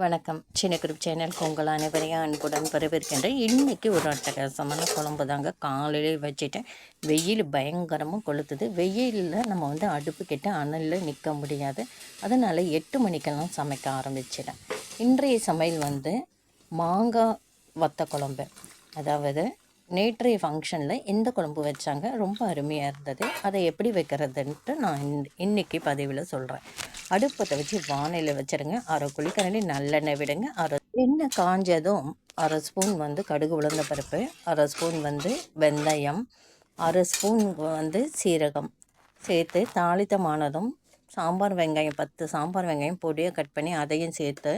வணக்கம். சின்ன குரூப் சேனலுக்கு உங்கள் அனைவரையும் அன்புடன் வரவேற்கின்றேன் இன்றைக்கி ஒரு அட்டகாசமான குழம்பு தாங்க. காலையிலே வச்சுட்டேன். வெயில் பயங்கரமாக கொளுத்துது. வெயிலில் நம்ம வந்து அடுப்பு கிட்ட அனலில் நிற்க முடியாது. அதனால் எட்டு மணிக்கெல்லாம் சமைக்க ஆரம்பிச்சிட்டேன். இன்றைய சமையல் வந்து மாங்காய் வத்த குழம்பு. அதாவது நேற்றைய ஃபங்க்ஷனில் எந்த குழம்பு வச்சாங்க. ரொம்ப அருமையாக இருந்தது. அதை எப்படி வைக்கிறதுன்ட்டு நான் இன்றைக்கி பதிவில் சொல்கிறேன் அடுப்பத்தை வச்சு வானையில் வச்சுருங்க. அரை குழிக்கரண்டி நல்லெண்ணெய் விடுங்க. அரை எண்ணெய் காஞ்சதும் அரை ஸ்பூன் வந்து கடுகு உளுந்த பருப்பு அரை ஸ்பூன் வந்து வெந்தயம் அரை ஸ்பூன் வந்து சீரகம் சேர்த்து தாளித்தமானதும் சாம்பார் வெங்காயம் பத்து சாம்பார் வெங்காயம் பொடியாக கட் பண்ணி அதையும் சேர்த்து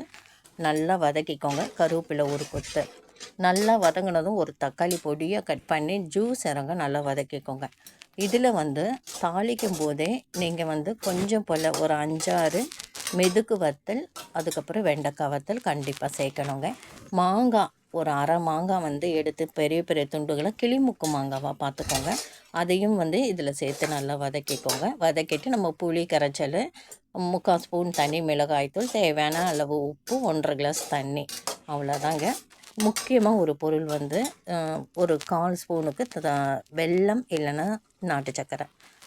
நல்லா வதக்கிக்கோங்க. கருவேப்பிலை ஒரு கொத்து. நல்லா வதங்கினதும் ஒரு தக்காளி பொடியை கட் பண்ணி ஜூஸ் இறங்க நல்லா வதக்கிக்கோங்க. இதில் வந்து தாளிக்கும் போதே நீங்கள் வந்து கொஞ்சம் போல் ஒரு அஞ்சாறு மெதுக்கு வத்தல் அதுக்கப்புறம் வெண்டைக்காய் வத்தல் கண்டிப்பாக சேர்க்கணுங்க. மாங்காய் ஒரு அரை மாங்காய் வந்து எடுத்து பெரிய பெரிய துண்டுகளை கிளிமுக்கு மாங்காவாக பார்த்துக்கோங்க. அதையும் வந்து இதில் சேர்த்து நல்லா வதக்கிக்கோங்க. வதக்கிட்டு நம்ம புளி கரைச்சல் முக்கால் ஸ்பூன் தண்ணி மிளகாய்த்தூள் தேவையான அளவு உப்பு ஒன்றரை கிளாஸ் தண்ணி. அவ்வளோதாங்க. முக்கியமாக ஒரு பொருள் வந்து ஒரு கால் ஸ்பூனுக்கு வெல்லம் இல்லைன்னா நாட்டு சக்கரை.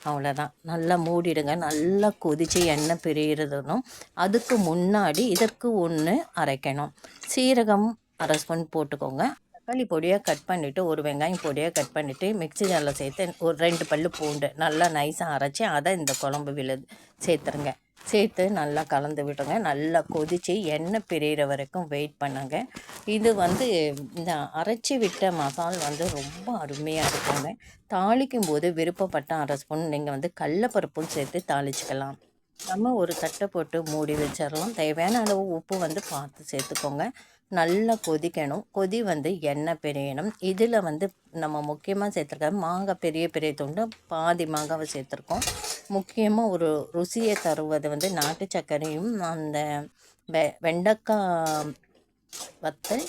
அவ்வளோதான் நல்லா மூடிடுங்க. நல்லா கொதித்து எண்ணெய் பிரிகிறதுனும் அதுக்கு முன்னாடி இதற்கு ஒன்று அரைக்கணும். சீரகம் அரை ஸ்பூன் போட்டுக்கோங்க. தக்காளி பொடியாக கட் பண்ணிவிட்டு ஒரு வெங்காயம் பொடியாக கட் பண்ணிவிட்டு மிக்சி ஜாரில் சேர்த்து ஒரு ரெண்டு பல் பூண்டு நல்லா நைஸாக அரைச்சி அதை இந்த குழம்பு விழு சேர்த்துருங்க. சேர்த்து நல்லா கலந்து விடுங்க. நல்லா கொதித்து எண்ணெய் பிரிகிற வரைக்கும் வெயிட் பண்ணுங்க. இது வந்து இந்த அரைச்சி விட்ட மசால் வந்து ரொம்ப அருமையாக இருக்குங்க. தாளிக்கும் போது விருப்பப்பட்ட அரை ஸ்பூன் நீங்கள் வந்து கடலப்பருப்பும் சேர்த்து தாளிச்சிக்கலாம். நம்ம ஒரு தட்டை போட்டு மூடி வச்சிடலாம். தேவையான அளவு உப்பு வந்து பார்த்து சேர்த்துக்கோங்க. நல்லா கொதிக்கணும். கொதி வந்து எண்ணெய் பெரியணும் இதில் வந்து நம்ம முக்கியமாக சேர்த்துருக்க மாங்காய் பெரிய பெரிய துண்டு பாதி மாங்காவை சேர்த்துருக்கோம். முக்கியமாக ஒரு ருசியை தருவது வந்து நாட்டு சர்க்கரையும் அந்த வெ வெண்டைக்காய் வத்தல்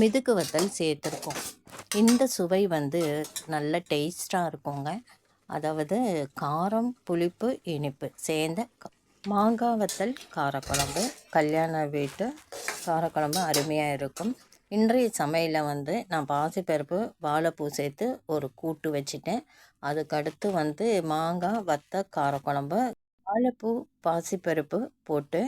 மிதுக்கு வத்தல் சேர்த்துருக்கோம். இந்த சுவை வந்து நல்ல டேஸ்ட்டாக இருக்குங்க. அதாவது காரம் புளிப்பு இனிப்பு சேர்ந்த மாங்காய் வத்தல் காரக்குழம்பு கல்யாண வீட்டு காரக்குழம்பு அருமையாக இருக்கும். இன்றைய சமையலில் வந்து நான் பாசிப்பருப்பு வாழைப்பூ சேர்த்து ஒரு கூட்டு வச்சுட்டேன். அதுக்கடுத்து வந்து மாங்காய் வத்த காரக்குழம்பு வாழைப்பூ பாசிப்பருப்பு போட்டு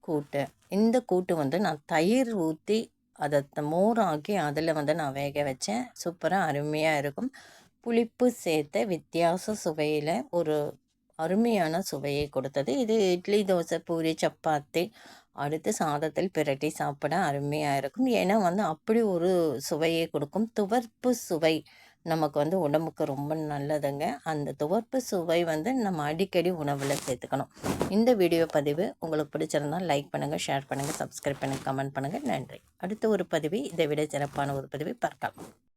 கூட்டு. இந்த கூட்டு வந்து நான் தயிர் ஊற்றி அதை மோராக்கி அதில் வந்து நான் வேக வச்சேன். சூப்பராக அருமையாக இருக்கும். புளிப்பு சேர்த்த வித்தியாச சுவையில் ஒரு அருமையான சுவையை கொடுத்தது. இது இட்லி தோசை பூரி சப்பாத்தி அடுத்து சாதத்தில் பிரட்டி சாப்பிட அருமையாக இருக்கும். ஏன்னா வந்து அப்படி ஒரு சுவையை கொடுக்கும். துவர்ப்பு சுவை நமக்கு வந்து உடம்புக்கு ரொம்ப நல்லதுங்க. அந்த துவர்ப்பு சுவை வந்து நம்ம அடிக்கடி உணவில் சேர்த்துக்கணும். இந்த வீடியோ பதிவு உங்களுக்கு பிடிச்சிருந்தால் லைக் பண்ணுங்கள் ஷேர் பண்ணுங்கள் சப்ஸ்கிரைப் பண்ணுங்கள் கமெண்ட் பண்ணுங்கள் நன்றி. அடுத்த ஒரு பதிவு இதை விட சிறப்பான ஒரு பதிவை பார்க்கலாம்.